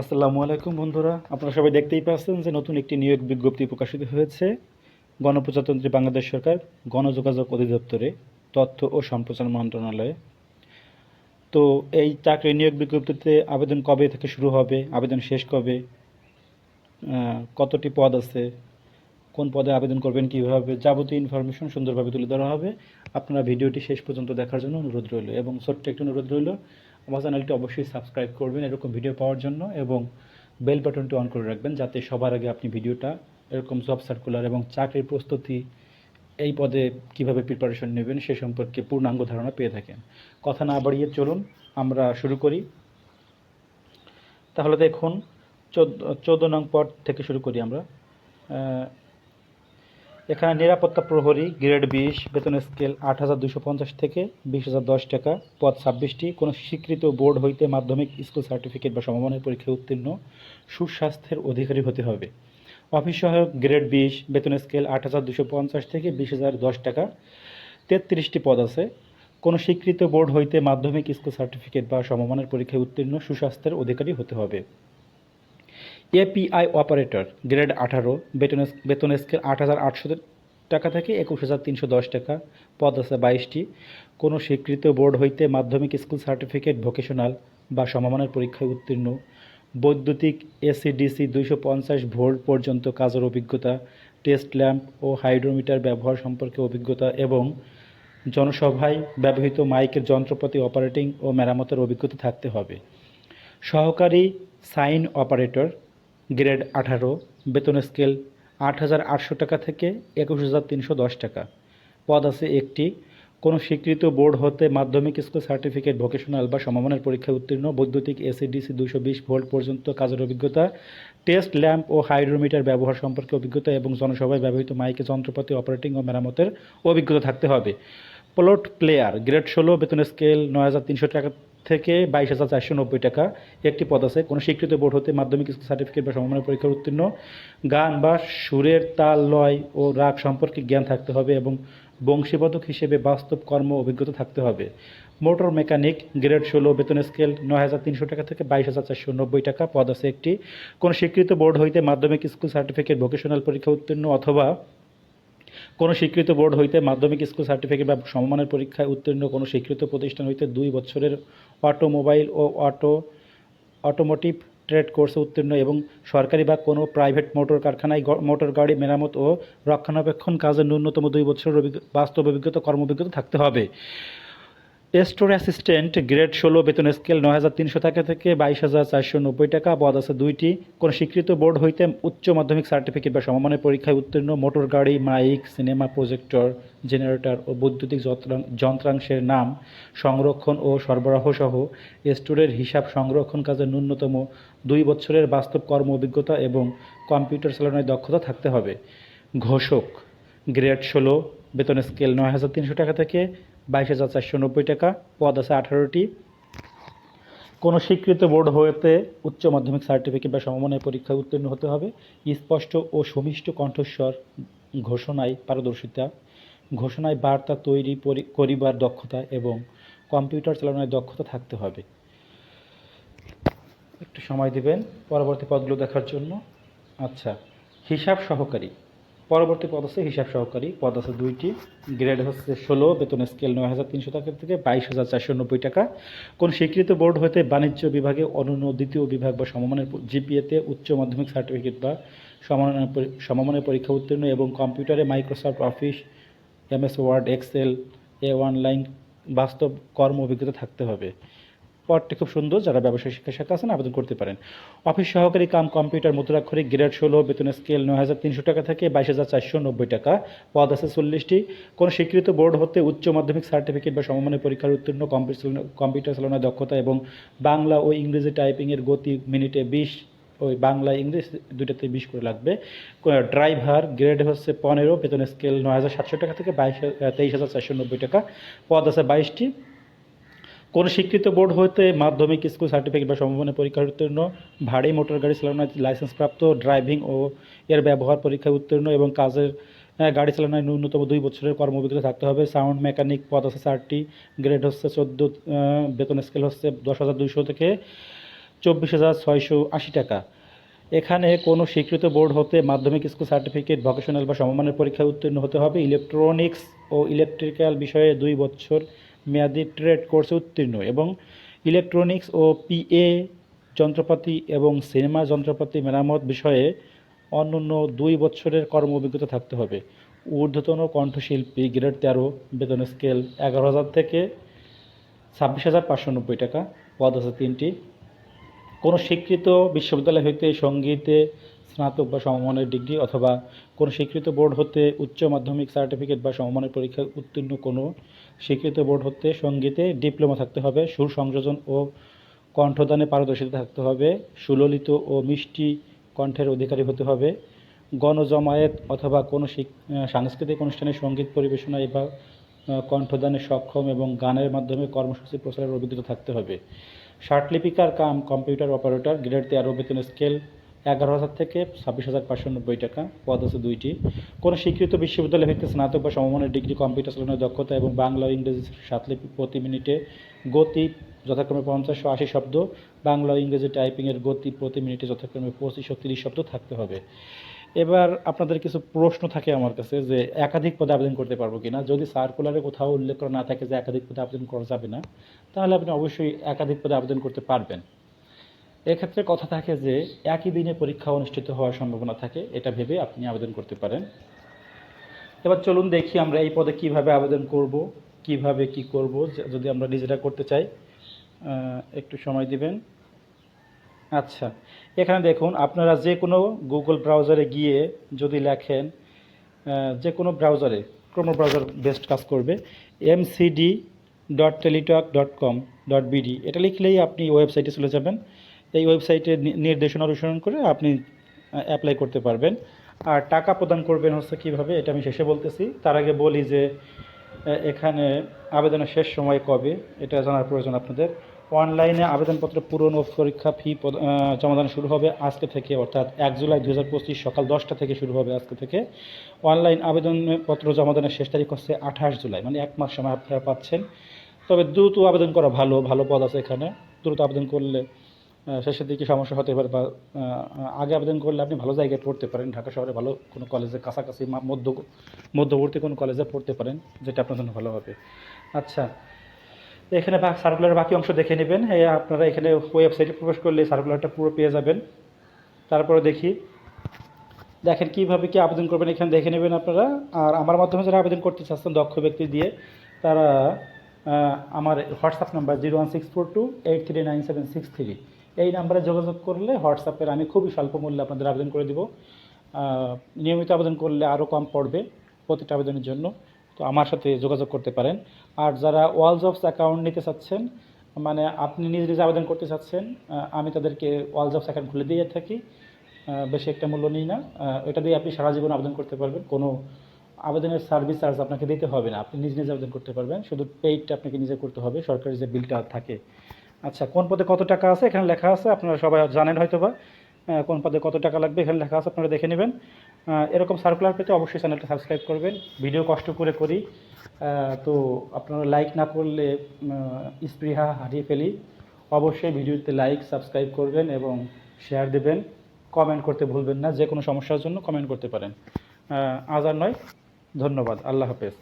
আসসালামু আলাইকুম বন্ধুরা। আপনারা সবাই দেখতেই পাচ্ছেন যে নতুন একটি নিয়োগ বিজ্ঞপ্তি প্রকাশিত হয়েছে। গণপ্রজাতন্ত্রী বাংলাদেশ সরকার গণযোগাযোগ অধিদপ্তরে তথ্য ও সম্প্রচার মন্ত্রণালয়ে। তো এই চাকরি নিয়োগ বিজ্ঞপ্তিতে আবেদন কবে থেকে শুরু হবে, আবেদন শেষ কবে কতটি পদ আছে, কোন পদে আবেদন করবেন কীভাবে, যাবতীয় ইনফরমেশন সুন্দরভাবে তুলে ধরা হবে। আপনারা ভিডিওটি শেষ পর্যন্ত দেখার জন্য অনুরোধ রইল এবং ছোট্ট একটি অনুরোধ রইল আমার চ্যানেলটি অবশ্যই সাবস্ক্রাইব করবেন এরকম ভিডিও পাওয়ার জন্য এবং বেল বাটনটি অন করে রাখবেন যাতে সবার আগে আপনি ভিডিওটা এরকম জব সার্কুলার এবং চাকরির প্রস্তুতি এই পদে কীভাবে প্রিপারেশন নেবেন সে সম্পর্কে পূর্ণাঙ্গ ধারণা পেয়ে থাকেন। কথা না বাড়িয়ে চলুন, আমরা শুরু করি। তাহলে দেখুন, চোদ্দ নং পদ থেকে শুরু করি আমরা। এখানে নিরাপত্তা প্রহরী গ্রেড বিশ, বেতন স্কেল আট হাজার দুশো পঞ্চাশ থেকে বিশ হাজার দশ টাকা, পদ ছাব্বিশটি। কোনো স্বীকৃত বোর্ড হইতে মাধ্যমিক স্কুল সার্টিফিকেট বা সমমানের পরীক্ষায় উত্তীর্ণ সুস্বাস্থ্যের অধিকারী হতে হবে। অফিস সহায়ক গ্রেড বিশ, বেতন স্কেল আট হাজার দুশো পঞ্চাশ থেকে বিশ হাজার দশ টাকা, তেত্রিশটি পদ আছে। কোনো স্বীকৃত বোর্ড হইতে মাধ্যমিক স্কুল সার্টিফিকেট বা সমমানের পরীক্ষায় উত্তীর্ণ সুস্বাস্থ্যের অধিকারী হতে হবে। এপিআই অপারেটর, গ্রেড আঠারো, বেতন বেতন স্কেল আট হাজার আটশো টাকা থেকে একুশ হাজার তিনশো দশ টাকা, পদ আছে বাইশটি। কোনো স্বীকৃত বোর্ড হইতে মাধ্যমিক স্কুল সার্টিফিকেট, ভোকেশনাল বা সমমানের পরীক্ষায় উত্তীর্ণ। বৈদ্যুতিক এসিডিসি দুইশো পঞ্চাশ ভোল্ট পর্যন্ত কাজের অভিজ্ঞতা, টেস্ট ল্যাম্প ও হাইড্রোমিটার ব্যবহার সম্পর্কে অভিজ্ঞতা এবং জনসভায় ব্যবহৃত মাইকের যন্ত্রপাতি অপারেটিং ও মেরামতের অভিজ্ঞতা থাকতে হবে। সহকারী সাইন অপারেটর গ্রেড আঠারো, বেতন স্কেল আট হাজার আটশো টাকা থেকে একুশ হাজার তিনশো দশ টাকা। পদ আছে একটি, কোনো স্বীকৃত বোর্ড হতে মাধ্যমিক স্কুল সার্টিফিকেট, ভোকেশনাল বা সমমানের পরীক্ষায় উত্তীর্ণ, বৈদ্যুতিক এসিডিসি দুশো বিশ ভোল্ট পর্যন্ত কাজের অভিজ্ঞতা, টেস্ট ল্যাম্প ও হাইড্রোমিটার ব্যবহার সম্পর্কে অভিজ্ঞতা এবং জনসভায় ব্যবহৃত মাইকে যন্ত্রপাতি, অপারেটিং ও মেরামতের অভিজ্ঞতা থাকতে হবে। প্লট প্লেয়ার, গ্রেড ষোলো, বেতন স্কেল নয় হাজার তিনশো টাকা থেকে বাইশ হাজার চারশো নব্বই টাকা। একটি পদ আছে, কোনো স্বীকৃত বোর্ড হতে মাধ্যমিক স্কুল সার্টিফিকেট বা সমমানের পরীক্ষার উত্তীর্ণ। গান বা সুরের তাল, লয় ও রাগ সম্পর্কে জ্ঞান থাকতে হবে এবং বংশীবাদক হিসেবে বাস্তব কর্ম অভিজ্ঞতা থাকতে হবে। মোটর মেকানিক, গ্রেড ষোলো, বেতন স্কেল নয় হাজার তিনশো টাকা থেকে বাইশ হাজার চারশো নব্বই টাকা। পদ আছে একটি, কোনো স্বীকৃত বোর্ড হইতে মাধ্যমিক স্কুল সার্টিফিকেট ভোকেশনাল পরীক্ষা উত্তীর্ণ অথবা কোনো স্বীকৃত বোর্ড হইতে মাধ্যমিক স্কুল সার্টিফিকেট বা সমমানের পরীক্ষায় উত্তীর্ণ কোনো স্বীকৃত প্রতিষ্ঠান হইতে দুই বছরের অটোমোবাইল ও অটো, অটোমোটিভ ট্রেড কোর্সে উত্তীর্ণ এবং সরকারি বা কোনো প্রাইভেট মোটর কারখানায় মোটর গাড়ি মেরামত ও রক্ষণাবেক্ষণ কাজের ন্যূনতম দুই বছরের বাস্তব অভিজ্ঞতা, কর্ম অভিজ্ঞতা থাকতে হবে। স্টোর অ্যাসিস্ট্যান্ট, গ্রেড ষোলো, বেতন স্কেল নয় হাজার তিনশো টাকা থেকে বাইশ হাজার চারশো নব্বই টাকা পদ আছে দুইটি। কোনো স্বীকৃত বোর্ড হইতে উচ্চ মাধ্যমিক সার্টিফিকেট বা সমমানের পরীক্ষায় উত্তীর্ণ, মোটর গাড়ি, মাইক, সিনেমা প্রজেক্টর, জেনারেটর ও বৈদ্যুতিক যন্ত্রাং- যন্ত্রাংশের নাম সংরক্ষণ ও সরবরাহ সহ স্টোরের হিসাব সংরক্ষণ কাজে ন্যূনতম দুই বছরের বাস্তব কর্ম অভিজ্ঞতা এবং কম্পিউটার চালানোর দক্ষতা থাকতে হবে। ঘোষক, গ্রেড ষোলো বেতন স্কেল নয় হাজার তিনশো টাকা থেকে বাইশ হাজার চারশো নব্বই টাকা, পদ আছে আঠারোটি। কোনো স্বীকৃত বোর্ড হতে উচ্চ মাধ্যমিক সার্টিফিকেট বা সমমানের পরীক্ষায় উত্তীর্ণ হতে হবে। স্পষ্ট ও সুমিষ্ট কণ্ঠস্বর ঘোষণায় পারদর্শিতা, ঘোষণায় বার্তা তৈরি করিবার দক্ষতা এবং কম্পিউটার চালানোর দক্ষতা থাকতে হবে। একটু সময় দিবেন, পরবর্তী পদগুলো দেখার জন্য। আচ্ছা হিসাব সহকারী। পরবর্তী পদ আছে হিসাব সহকারী। পদ আছে দুইটি। গ্রেড হচ্ছে ষোলো, বেতন স্কেল নয় হাজার তিনশো টাকা থেকে বাইশ হাজার চারশো নব্বই টাকা। কোন স্বীকৃত বোর্ড হতে বাণিজ্য বিভাগে অনন্য দ্বিতীয় বিভাগ বা সমমানের জিপিএতে উচ্চ মাধ্যমিক সার্টিফিকেট বা সমমানের সমমানের পরীক্ষা উত্তীর্ণ এবং কম্পিউটারে Microsoft office MS Word Excel এ অনলাইন বাস্তব কর্ম অভিজ্ঞতা থাকতে হবে। পদটি খুব সুন্দর, যারা ব্যবসায় শিক্ষা শাখা আছেন, আবেদন করতে পারেন। অফিস সহকারী কাম কম্পিউটার মুদ্রাক্ষরিক গ্রেড ষোলো বেতন স্কেল নয় হাজার তিনশো টাকা থেকে, বাইশ হাজার চারশো নব্বই টাকা। পদ আছে চল্লিশটি। কোনো স্বীকৃত বোর্ড হতে উচ্চ মাধ্যমিক সার্টিফিকেট বা সমমানের পরীক্ষার উত্তীর্ণ কম্পিউটার চালানো- কম্পিউটার চালানোর দক্ষতা এবং বাংলা ও ইংরেজি টাইপিংয়ের গতি মিনিটে বিশ, ওই বাংলা ইংলিশ দুইটাতে বিশ করে লাগবে। ড্রাইভার, গ্রেড হচ্ছে পনেরো বেতন স্কেল নয় হাজার সাতশো টাকা থেকে বাইশ, তেইশ হাজার চারশো নব্বই টাকা। পদ আছে বাইশটি। কোনো স্বীকৃত বোর্ড হতে মাধ্যমিক স্কুল সার্টিফিকেট বা সমমানের পরীক্ষার উত্তীর্ণ, ভারী মোটর গাড়ি, চালানোর লাইসেন্সপ্রাপ্ত ড্রাইভিং ও এর ব্যবহার পরীক্ষায় উত্তীর্ণ এবং কাজের গাড়ি চালানোর ন্যূনতম দুই বছরের কর্ম অভিজ্ঞতা থাকতে হবে। সাউন্ড মেকানিক পদ আছে চারটি গ্রেড হচ্ছে চোদ্দ বেতন স্কেল হচ্ছে দশ হাজার দুইশো থেকে চব্বিশ হাজার ছয়শো আশি টাকা। এখানে কোনো স্বীকৃত বোর্ড হতে মাধ্যমিক স্কুল সার্টিফিকেট ভকেশনাল বা সমমানের পরীক্ষায় উত্তীর্ণ হতে হবে। ইলেকট্রনিক্স ও ইলেকট্রিক্যাল বিষয়ে দুই বছর মেয়াদি ট্রেড কোর্সে উত্তীর্ণ এবং ইলেকট্রনিক্স ও পিএ যন্ত্রপাতি এবং সিনেমা যন্ত্রপাতি মেরামত বিষয়ে অন্যান্য দুই বছরের কর্ম অভিজ্ঞতা থাকতে হবে। ঊর্ধ্বতন কণ্ঠশিল্পী গ্রেড তেরো, বেতন স্কেল এগারো হাজার থেকে ছাব্বিশ হাজার পাঁচশো নব্বই টাকা, পদ আছে তিনটি। কোনো স্বীকৃত বিশ্ববিদ্যালয় হইতে সঙ্গীতে স্নাতক বা সমমানের ডিগ্রি অথবা কোনো স্বীকৃত বোর্ড হতে উচ্চ মাধ্যমিক সার্টিফিকেট বা সমমানের পরীক্ষায় উত্তীর্ণ কোনো স্বীকৃত বোর্ড হতে সঙ্গীতে ডিপ্লোমা থাকতে হবে, সুর সংযোজন ও কণ্ঠদানে পারদর্শিতা থাকতে হবে, সুললিত ও মিষ্টি কণ্ঠের অধিকারী হতে হবে, গণজমায়েত অথবা কোনো সাংস্কৃতিক অনুষ্ঠানে সংগীত পরিবেশনায় বা কণ্ঠদানে সক্ষম এবং গানের মাধ্যমে কর্মসূচি প্রচারের অভিজ্ঞতা থাকতে হবে। শার্টলিপিকার কাম কম্পিউটার অপারেটর, গ্রেড তেরো বেতন স্কেল এগারো হাজার থেকে ছাব্বিশ হাজার পাঁচশো নব্বই টাকা, পদ আছে দুইটি। কোনো স্বীকৃত বিশ্ববিদ্যালয় হইতে স্নাতক বা সমমানের ডিগ্রি, কম্পিউটার চালানোর দক্ষতা এবং বাংলা ও ইংরেজি সাতলিপি প্রতি মিনিটে গতি যথাক্রমে পঞ্চাশ ও আশি শব্দ, বাংলা ও ইংরেজি টাইপিংয়ের গতি প্রতি মিনিটে যথাক্রমে পঁচিশশো তিরিশ শব্দ থাকতে হবে। এবার আপনাদের কিছু প্রশ্ন থাকে আমার কাছে যে একাধিক পদে আবেদন করতে পারব কিনা? যদি সার্কুলারে কোথাও উল্লেখ করা না থাকে যে একাধিক পদে আবেদন করা যাবে না, তাহলে আপনি অবশ্যই একাধিক পদে আবেদন করতে পারবেন। এক্ষেত্রে কথা থাকে যে, একই দিনে পরীক্ষা অনুষ্ঠিত হওয়ার সম্ভাবনা থাকে, এটা ভেবে আপনি আবেদন করতে পারেন। এবার চলুন দেখি আমরা এই পদে কীভাবে আবেদন করব, কীভাবে কি করব, যদি আমরা নিজেরা করতে চাই একটু সময় দিবেন। আচ্ছা এখানে দেখুন, আপনারা যে কোনো গুগল ব্রাউজারে গিয়ে যদি লেখেন যে কোনো ব্রাউজারে ক্রোমো ব্রাউজার বেস্ট কাজ করবে M MCD dot Teletalk dot com dot BD এটা লিখলেই আপনি ওয়েবসাইটে চলে যাবেন। এই ওয়েবসাইটের নি- নির্দেশনা অনুসরণ করে আপনি অ্যাপ্লাই করতে পারবেন। আর টাকা প্রদান করবেন হচ্ছে কীভাবে, এটা আমি শেষে বলতেছি। তার আগে বলি যে এখানে আবেদনের শেষ সময় কবে, এটা জানার প্রয়োজন আপনাদের। অনলাইনে আবেদনপত্র পূরণ ও পরীক্ষা ফি জমাদান শুরু হবে আজকে থেকে, অর্থাৎ এক জুলাই দু হাজার পঁচিশ সকাল দশটা থেকে শুরু হবে আজকে থেকে। অনলাইন আবেদনপত্র জমাদানের শেষ তারিখ হচ্ছে আঠাশ জুলাই মানে এক মাস সময় আপনারা পাচ্ছেন। তবে দ্রুত আবেদন করা ভালো ভালো পদ আছে এখানে। দ্রুত আবেদন করলে শেষের দিকে সমস্যা হতে পারে বা আগে আবেদন করলে আপনি ভালো জায়গায় পড়তে পারেন। ঢাকা শহরে ভালো কোনো কলেজে কাছাকাছি মধ্য মধ্যবর্তী কোনো কলেজে পড়তে পারেন, যেটা আপনার জন্য ভালো হবে। আচ্ছা এখানে সার্কুলার বাকি অংশ দেখে নেবেন। আপনারা এখানে ওয়েবসাইটে প্রবেশ করলে সার্কুলারটা পুরো পেয়ে যাবেন। তারপরে দেখি, দেখেন কীভাবে কি আবেদন করবেন এখানে দেখে নেবেন আপনারা। আর আমার মাধ্যমে যারা আবেদন করতে চাচ্ছেন, দক্ষ ব্যক্তি দিয়ে, তারা আমার WhatsApp number zero one six four two eight three nine seven six three এই নাম্বারে যোগাযোগ করলে হোয়াটসঅ্যাপের আমি খুবই স্বল্প মূল্যে আপনাদের আবেদন করে দিব। নিয়মিত আবেদন করলে আরও কম পড়বে প্রতিটা আবেদনের জন্য। তো আমার সাথে যোগাযোগ করতে পারেন। আর যারা ওয়াল জবস অ্যাকাউন্ট নিতে চাচ্ছেন মানে আপনি নিজে নিজে আবেদন করতে চাচ্ছেন আমি তাদেরকে ওয়াল জবস অ্যাকাউন্ট খুলে দিয়ে থাকি। বেশি একটা মূল্য নিই না। এটা দিয়ে আপনি সারা জীবন আবেদন করতে পারবেন। কোনো আবেদনের সার্ভিস চার্জ আপনাকে দিতে হবে না। আপনি নিজে নিজে আবেদন করতে পারবেন। শুধু পেইডটা আপনাকে নিজে করতে হবে। সরকারি যে বিলটা থাকে আচ্ছা কোন পদে কত টাকা আছে? এখানে লেখা আছে, আপনারা সবাই জানেন হয়তো বা কোন পদে কত টাকা লাগবে, এখানে লেখা আছে, আপনারা দেখে নেবেন। এরকম সার্কুলার পেতে অবশ্যই চ্যানেলটা সাবস্ক্রাইব করবেন। ভিডিও কষ্ট করে করি। তো আপনারা লাইক না করলে স্পৃহা হারিয়ে ফেলি। অবশ্যই ভিডিওতে লাইক সাবস্ক্রাইব করবেন এবং শেয়ার দেবেন। কমেন্ট করতে ভুলবেন না যে কোনো সমস্যার জন্য কমেন্ট করতে পারেন। আজ আর নয়। ধন্যবাদ। আল্লাহ হাফেজ।